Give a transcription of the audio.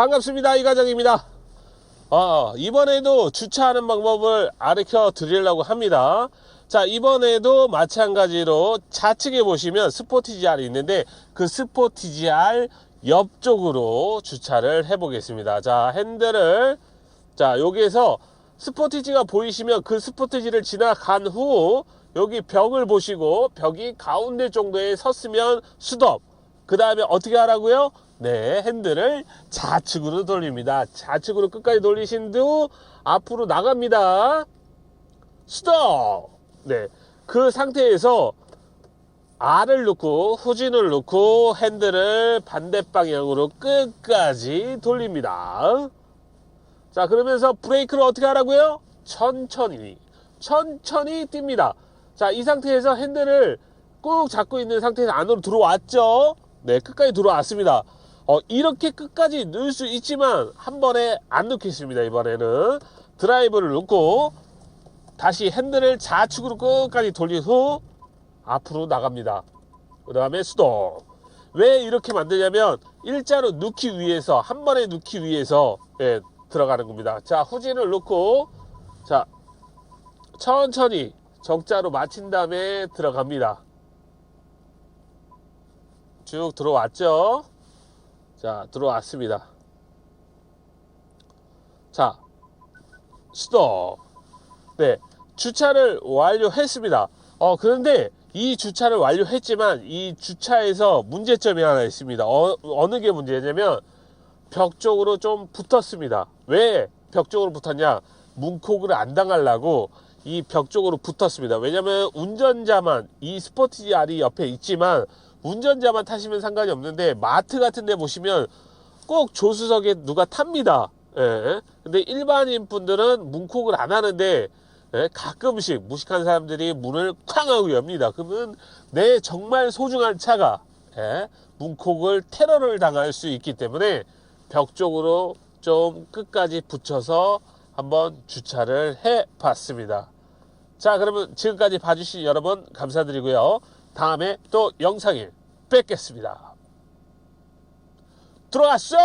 반갑습니다. 이과장입니다. 어, 이번에도 주차하는 방법을 가르쳐 드리려고 합니다. 자, 이번에도 마찬가지로 좌측에 보시면 스포티지 R이 있는데 그 스포티지 R 옆쪽으로 주차를 해 보겠습니다. 자, 핸들을 자, 여기에서 스포티지가 보이시면 그 스포티지를 지나간 후 여기 벽을 보시고 벽이 가운데 정도에 섰으면 스톱. 그 다음에 어떻게 하라고요? 네, 핸들을 좌측으로 돌립니다. 좌측으로 끝까지 돌리신 후 앞으로 나갑니다. 스톱! 네, 그 상태에서 R을 넣고 후진을 넣고 핸들을 반대 방향으로 끝까지 돌립니다. 자, 그러면서 브레이크를 어떻게 하라고요? 천천히, 천천히 띱니다. 자, 이 상태에서 핸들을 꾹 잡고 있는 상태에서 안으로 들어왔죠? 네, 끝까지 들어왔습니다. 어, 이렇게 끝까지 넣을 수 있지만 한 번에 안 넣겠습니다. 이번에는 드라이브를 넣고 다시 핸들을 좌측으로 끝까지 돌린 후 앞으로 나갑니다. 그 다음에 스톱. 왜 이렇게 만드냐면 일자로 넣기 위해서 한 번에 넣기 위해서 예, 들어가는 겁니다. 자 후진을 넣고 자 천천히 정자로 마친 다음에 들어갑니다. 쭉 들어왔죠? 자 들어왔습니다. 자 스톱. 네 주차를 완료했습니다. 어 그런데 이 주차를 완료했지만 이 주차에서 문제점이 하나 있습니다. 어, 어느 게 문제냐면 벽 쪽으로 좀 붙었습니다. 왜 벽 쪽으로 붙었냐? 문콕을 안 당하려고 이 벽 쪽으로 붙었습니다. 왜냐면 운전자만 이 스포티지 R이 옆에 있지만 운전자만 타시면 상관이 없는데 마트 같은 데 보시면 꼭 조수석에 누가 탑니다. 예. 근데 일반인 분들은 문콕을 안 하는데 예, 가끔씩 무식한 사람들이 문을 쾅 하고 엽니다. 그러면 내 정말 소중한 차가 예, 문콕을 테러를 당할 수 있기 때문에 벽 쪽으로 좀 끝까지 붙여서 한번 주차를 해 봤습니다. 자, 그러면 지금까지 봐주신 여러분 감사드리고요. 다음에 또 영상에 뵙겠습니다. 들어왔어?